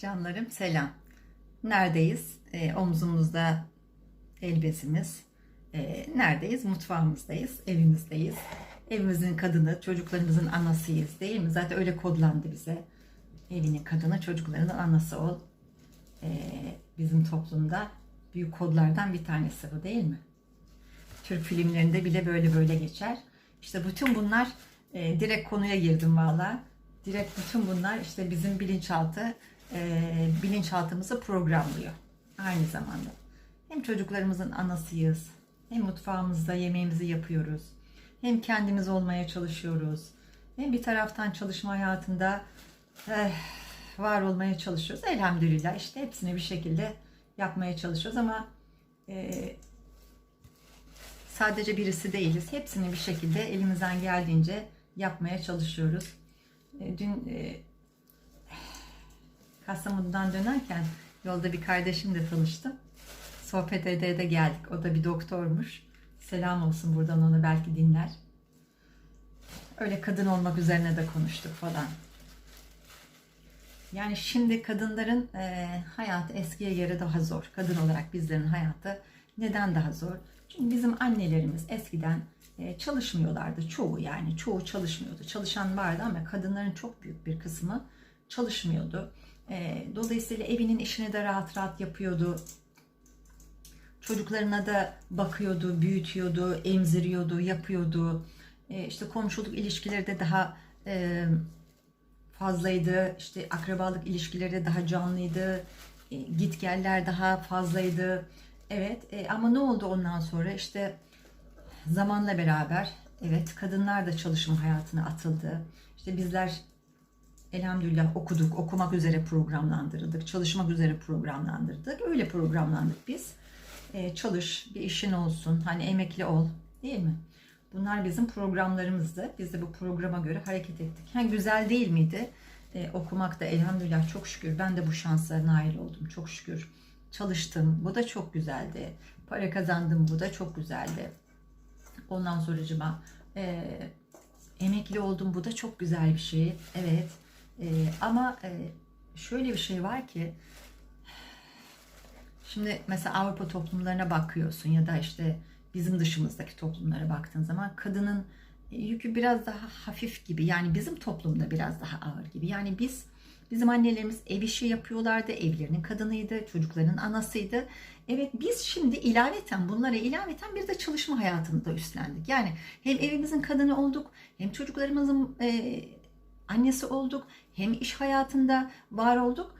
Canlarım selam. Neredeyiz? Ee, omzumuzda el bezimiz. Ee, neredeyiz? Mutfağımızdayız, evimizdeyiz. Evimizin kadını, çocuklarımızın anasıyız değil mi? Zaten öyle kodlandı bize. Evinin kadını, çocuklarının anası ol. Ee, bizim toplumda büyük kodlardan bir tanesi bu değil mi? Türk filmlerinde bile böyle böyle geçer. İşte bütün bunlar e, direkt konuya girdim valla. Direkt bütün bunlar işte bizim bilinçaltı e, bilinçaltımızı programlıyor. Aynı zamanda. Hem çocuklarımızın anasıyız. Hem mutfağımızda yemeğimizi yapıyoruz. Hem kendimiz olmaya çalışıyoruz. Hem bir taraftan çalışma hayatında eh, var olmaya çalışıyoruz. Elhamdülillah işte hepsini bir şekilde yapmaya çalışıyoruz ama e, sadece birisi değiliz. Hepsini bir şekilde elimizden geldiğince yapmaya çalışıyoruz. E, Dün e, Kastamonu'dan dönerken yolda bir kardeşimle tanıştım. Sohbet ede ede geldik. O da bir doktormuş. Selam olsun buradan onu belki dinler. Öyle kadın olmak üzerine de konuştuk falan. Yani şimdi kadınların e, hayatı eskiye göre daha zor. Kadın olarak bizlerin hayatı neden daha zor? Çünkü bizim annelerimiz eskiden e, çalışmıyorlardı. Çoğu yani çoğu çalışmıyordu. Çalışan vardı ama kadınların çok büyük bir kısmı çalışmıyordu. E, dolayısıyla evinin işini de rahat rahat yapıyordu. Çocuklarına da bakıyordu, büyütüyordu, emziriyordu, yapıyordu. E, işte komşuluk ilişkileri de daha e, fazlaydı. İşte akrabalık ilişkileri de daha canlıydı. E, gitgeller daha fazlaydı. Evet e, ama ne oldu ondan sonra? İşte zamanla beraber evet kadınlar da çalışma hayatına atıldı. İşte bizler elhamdülillah okuduk, okumak üzere programlandırıldık, çalışmak üzere programlandırdık. Öyle programlandık biz. E, çalış, bir işin olsun, hani emekli ol değil mi? Bunlar bizim programlarımızdı. Biz de bu programa göre hareket ettik. Ha, güzel değil miydi? E, okumak da elhamdülillah çok şükür. Ben de bu şansa nail oldum. Çok şükür. Çalıştım. Bu da çok güzeldi. Para kazandım. Bu da çok güzeldi. Ondan sonracıma e, emekli oldum. Bu da çok güzel bir şey. Evet. E, ama e, şöyle bir şey var ki Şimdi mesela Avrupa toplumlarına bakıyorsun ya da işte bizim dışımızdaki toplumlara baktığın zaman kadının yükü biraz daha hafif gibi. Yani bizim toplumda biraz daha ağır gibi. Yani biz bizim annelerimiz ev işi yapıyorlardı. Evlerinin kadınıydı, çocukların anasıydı. Evet biz şimdi ilaveten bunlara ilaveten bir de çalışma hayatını da üstlendik. Yani hem evimizin kadını olduk, hem çocuklarımızın e, annesi olduk, hem iş hayatında var olduk.